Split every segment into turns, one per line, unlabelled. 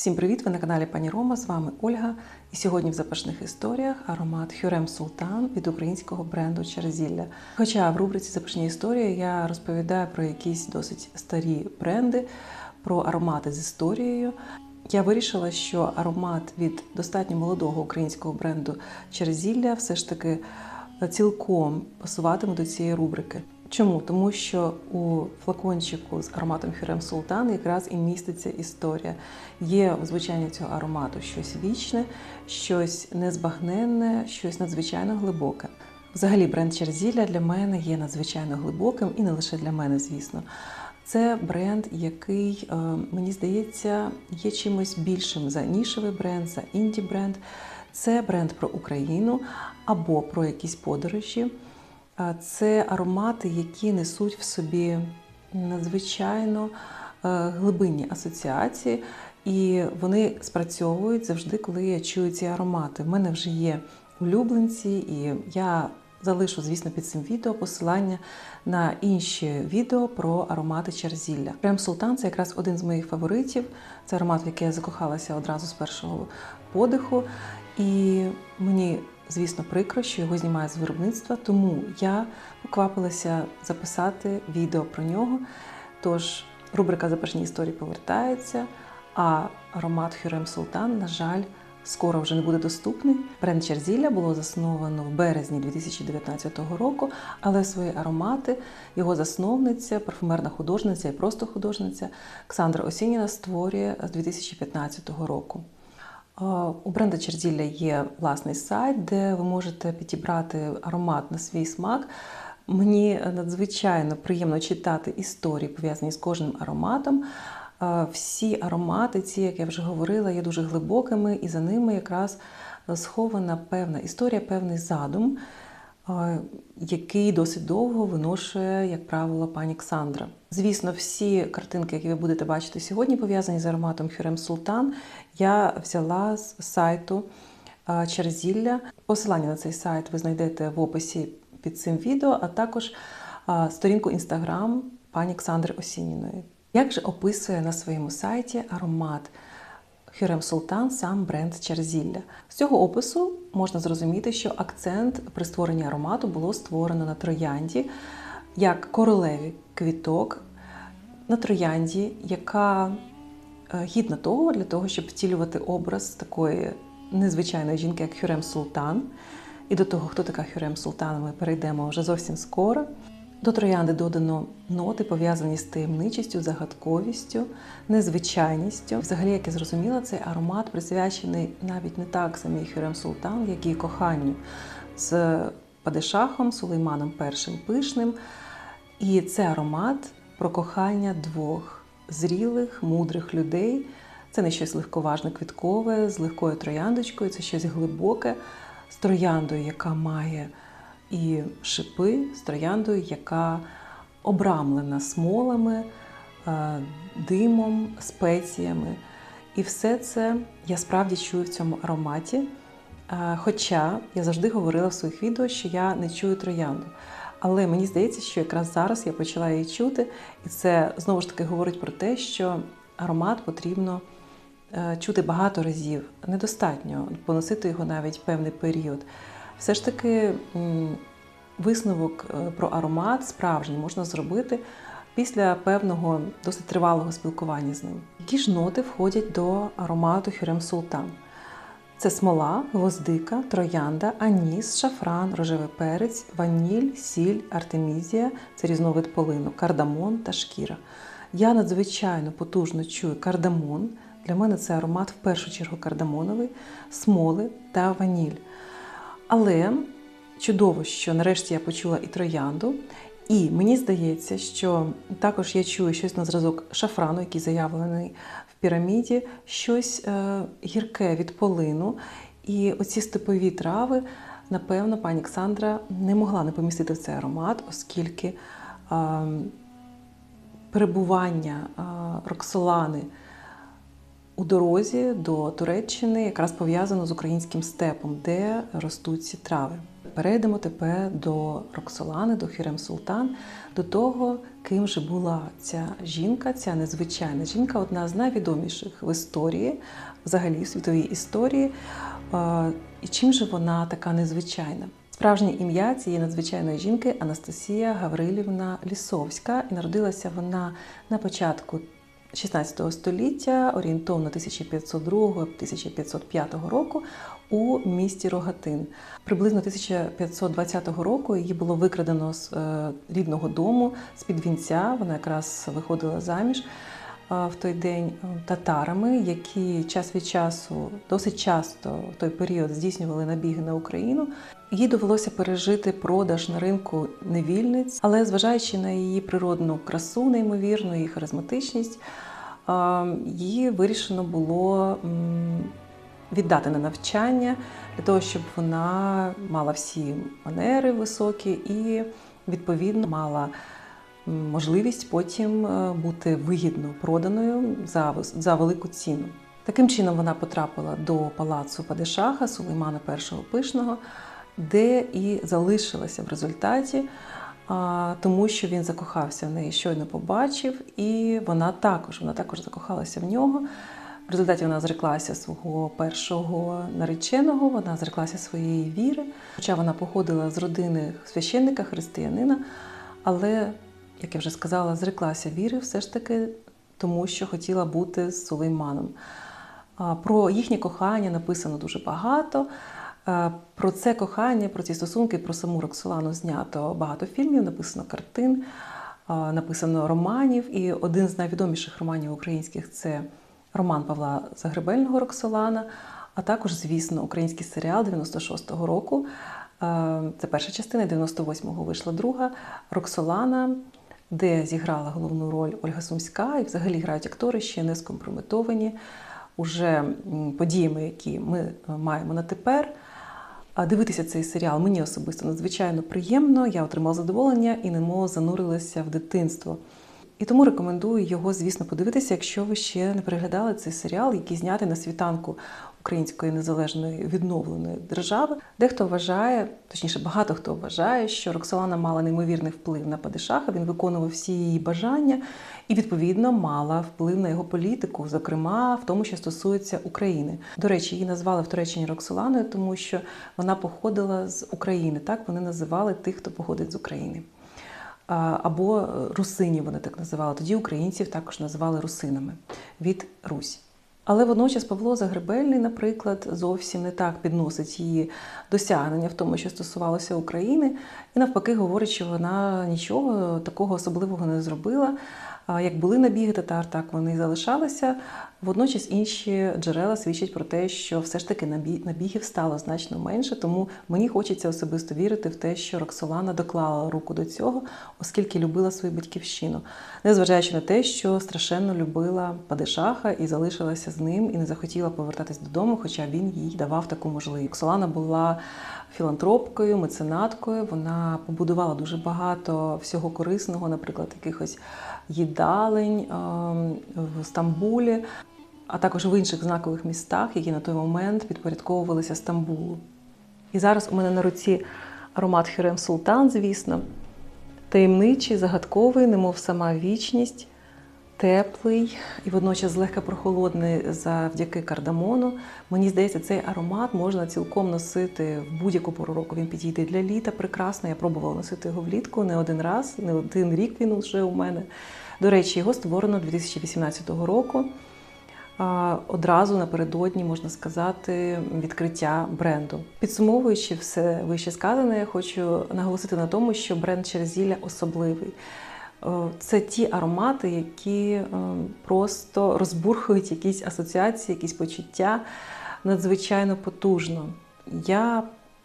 Всім привіт! Ви на каналі Пані Рома. З вами Ольга. І сьогодні в запашних історіях аромат Хюрем Султан від українського бренду Черзілля. Хоча в рубриці Запашні історії я розповідаю про якісь досить старі бренди, про аромати з історією. Я вирішила, що аромат від достатньо молодого українського бренду Черзілля все ж таки цілком пасуватиме до цієї рубрики. Чому? Тому що у флакончику з ароматом Хюрем Султан якраз і міститься історія. Є у звучанні цього аромату щось вічне, щось незбагненне, щось надзвичайно глибоке. Взагалі, бренд Черзілля для мене є надзвичайно глибоким і не лише для мене, звісно. Це бренд, який, е, мені здається, є чимось більшим за нішевий бренд, за інді бренд. Це бренд про Україну або про якісь подорожі. Це аромати, які несуть в собі надзвичайно е, глибинні асоціації, і вони спрацьовують завжди, коли я чую ці аромати. В мене вже є улюбленці, і я залишу, звісно, під цим відео посилання на інші відео про аромати Черзілля. Прям Султан це якраз один з моїх фаворитів. Це аромат, в який я закохалася одразу з першого подиху. І мені Звісно, прикро, що його знімають з виробництва, тому я поквапилася записати відео про нього. Тож рубрика Запашні історії повертається, а аромат Хюрем Султан, на жаль, скоро вже не буде доступний. Бренд Черзілля було засновано в березні 2019 року, але свої аромати його засновниця, парфумерна художниця і просто художниця Ксандра Осініна створює з 2015 року. У бренда Черзілля є власний сайт, де ви можете підібрати аромат на свій смак. Мені надзвичайно приємно читати історії, пов'язані з кожним ароматом. Всі аромати, ці, як я вже говорила, є дуже глибокими, і за ними якраз схована певна історія, певний задум, який досить довго виношує, як правило, пані Ксандра. Звісно, всі картинки, які ви будете бачити сьогодні, пов'язані з ароматом Хюрем Султан, я взяла з сайту Черзілля. Посилання на цей сайт ви знайдете в описі під цим відео, а також сторінку інстаграм пані Ксандри Осініної. Як же описує на своєму сайті аромат Хюрем Султан сам бренд Черзілля? З цього опису можна зрозуміти, що акцент при створенні аромату було створено на троянді як королеві квіток на троянді, яка гідна того для того, щоб втілювати образ такої незвичайної жінки, як Хюрем Султан. І до того, хто така Хюрем Султан, ми перейдемо вже зовсім скоро. До троянди додано ноти, пов'язані з таємничістю, загадковістю, незвичайністю. Взагалі, як я зрозуміла, цей аромат присвячений навіть не так самій Хюрем Султан, як і коханню з Падишахом, Сулейманом І Пишним. І це аромат про кохання двох зрілих, мудрих людей. Це не щось легковажне квіткове, з легкою трояндочкою, це щось глибоке, з трояндою, яка має і шипи, з трояндою, яка обрамлена смолами, димом, спеціями. І все це я справді чую в цьому ароматі. Хоча я завжди говорила в своїх відео, що я не чую троянду. Але мені здається, що якраз зараз я почала її чути, і це знову ж таки говорить про те, що аромат потрібно чути багато разів. Недостатньо поносити його навіть певний період. Все ж таки, висновок про аромат справжній можна зробити після певного досить тривалого спілкування з ним. Які ж ноти входять до аромату Хюрем Султан? Це смола, гвоздика, троянда, аніс, шафран, рожевий перець, ваніль, сіль, артемізія це різновид полину, кардамон та шкіра. Я надзвичайно потужно чую кардамон. Для мене це аромат в першу чергу кардамоновий, смоли та ваніль. Але чудово, що нарешті я почула і троянду. І мені здається, що також я чую щось на зразок шафрану, який заявлений в піраміді, щось е, гірке від полину. І оці степові трави, напевно, пані Ксандра не могла не помістити в цей аромат, оскільки е, перебування е, Роксолани у дорозі до Туреччини якраз пов'язано з українським степом, де ростуть ці трави. Перейдемо тепер до Роксолани, до Хюрем Султан, до того, ким же була ця жінка, ця незвичайна жінка, одна з найвідоміших в історії, взагалі в світовій історії. І чим же вона така незвичайна? Справжнє ім'я цієї надзвичайної жінки Анастасія Гаврилівна Лісовська, і народилася вона на початку 16 століття, орієнтовно 1502-1505 року у місті Рогатин. Приблизно 1520 року її було викрадено з е, рідного дому з-під вінця. Вона якраз виходила заміж в той день е, татарами, які час від часу досить часто в той період здійснювали набіги на Україну. Їй довелося пережити продаж на ринку невільниць, але зважаючи на її природну красу, неймовірну, її харизматичність, її вирішено було віддати на навчання для того, щоб вона мала всі манери високі і відповідно мала можливість потім е, бути вигідно проданою за, за велику ціну. Таким чином вона потрапила до палацу Падишаха Сулеймана І Пишного, де і залишилася в результаті, тому що він закохався в неї, щойно побачив, і вона також, вона також закохалася в нього. В результаті вона зреклася свого першого нареченого, вона зреклася своєї віри, хоча вона походила з родини священника, християнина, але, як я вже сказала, зреклася віри все ж таки, тому що хотіла бути з Сулейманом. Про їхнє кохання написано дуже багато. Про це кохання, про ці стосунки, про саму Роксолану знято багато фільмів, написано картин, написано романів. І один з найвідоміших романів українських це роман Павла Загребельного Роксолана, а також, звісно, український серіал 96-го року. Це перша частина, 98-го вийшла друга Роксолана, де зіграла головну роль Ольга Сумська, і взагалі грають актори ще не скомпрометовані уже подіями, які ми е, маємо на тепер. Дивитися цей серіал мені особисто надзвичайно приємно. Я отримала задоволення і немов занурилася в дитинство. І тому рекомендую його, звісно, подивитися, якщо ви ще не переглядали цей серіал, який знятий на світанку української незалежної відновленої держави. Дехто вважає, точніше, багато хто вважає, що Роксолана мала неймовірний вплив на Падишаха, він виконував всі її бажання і, відповідно, мала вплив на його політику, зокрема в тому, що стосується України. До речі, її назвали в Туреччині Роксоланою, тому що вона походила з України. Так вони називали тих, хто походить з України. Або русині вони так називали. Тоді українців також називали русинами від Русь. Але водночас Павло Загребельний, наприклад, зовсім не так підносить її досягнення в тому, що стосувалося України, і навпаки говорить, що вона нічого такого особливого не зробила. Як були набіги татар, так вони і залишалися. Водночас інші джерела свідчать про те, що все ж таки набі- набігів стало значно менше. Тому мені хочеться особисто вірити в те, що Роксолана доклала руку до цього, оскільки любила свою батьківщину, незважаючи на те, що страшенно любила Падишаха і залишилася з ним, і не захотіла повертатись додому, хоча він їй давав таку можливість. Роксолана була філантропкою, меценаткою. Вона побудувала дуже багато всього корисного, наприклад, якихось їдалень ем, в Стамбулі, а також в інших знакових містах, які на той момент підпорядковувалися Стамбулу. І зараз у мене на руці аромат Хюрем Султан, звісно, таємничий, загадковий, немов сама вічність, теплий і водночас злегка прохолодний завдяки кардамону. Мені здається, цей аромат можна цілком носити в будь-яку пору року. Він підійде для літа прекрасно. Я пробувала носити його влітку не один раз, не один рік він вже у мене. До речі, його створено 2018 року. Одразу напередодні можна сказати відкриття бренду. Підсумовуючи все вище сказане, я хочу наголосити на тому, що бренд Черезілля особливий. Е, Це ті аромати, які е, просто розбурхують якісь асоціації, якісь почуття надзвичайно потужно. Я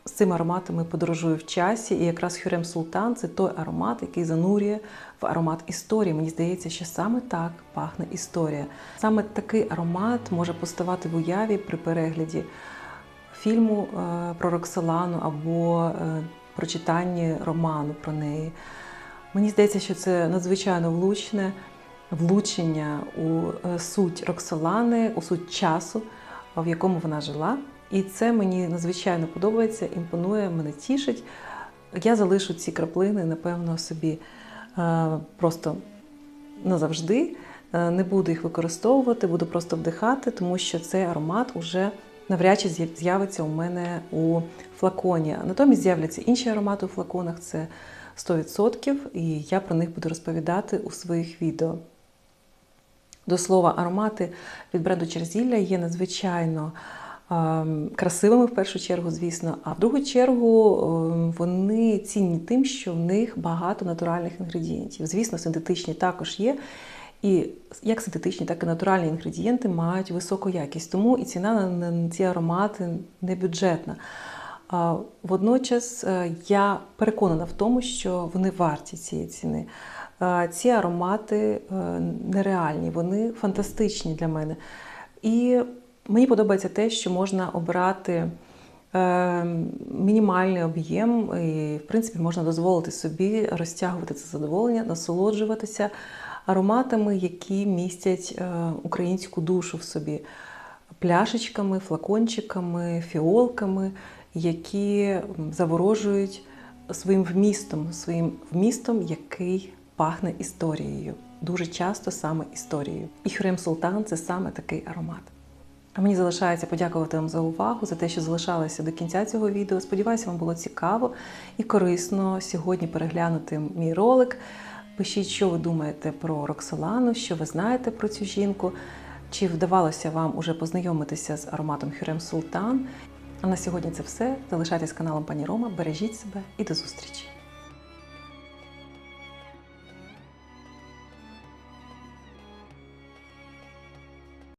з цими ароматами подорожую в часі, і якраз Хюрем Султан це той аромат, який занурює в аромат історії. Мені здається, що саме так пахне історія. Саме такий аромат може поставати в уяві при перегляді фільму е, про Роксолану або е, прочитанні роману про неї. Мені здається, що це надзвичайно влучне влучення у е, суть Роксолани, у суть часу, в якому вона жила. І це мені надзвичайно подобається, імпонує, мене тішить. Я залишу ці краплини, напевно, собі е, просто назавжди. Е, Не буду їх використовувати, буду просто вдихати, тому що цей аромат уже навряд чи з'явиться у мене у флаконі. Натомість з'являться інші аромати у флаконах, це 100%, і я про них буду розповідати у своїх відео. До слова, аромати від бренду Черзілля є надзвичайно красивими в першу чергу, звісно. А в другу чергу ем, вони цінні тим, що в них багато натуральних інгредієнтів. Звісно, синтетичні також є. І як синтетичні, так і натуральні інгредієнти мають високу якість. Тому і ціна на, ці аромати не бюджетна. Водночас е, я переконана в тому, що вони варті цієї ціни. Е, Ці аромати е, нереальні, вони фантастичні для мене. І мені подобається те, що можна обрати е, мінімальний об'єм, і, в принципі, можна дозволити собі розтягувати це задоволення, насолоджуватися ароматами, які містять е, українську душу в собі, пляшечками, флакончиками, фіолками, які заворожують своїм вмістом, своїм вмістом, який пахне історією. Дуже часто саме історією. І Хюрем Султан це саме такий аромат. А мені залишається подякувати вам за увагу, за те, що залишалися до кінця цього відео. Сподіваюся, вам було цікаво і корисно сьогодні переглянути мій ролик. Пишіть, що ви думаєте про Роксолану, що ви знаєте про цю жінку, чи вдавалося вам уже познайомитися з ароматом Хюрем Султан. А на сьогодні це все. Залишайтесь каналом Пані Рома, бережіть себе і до зустрічі!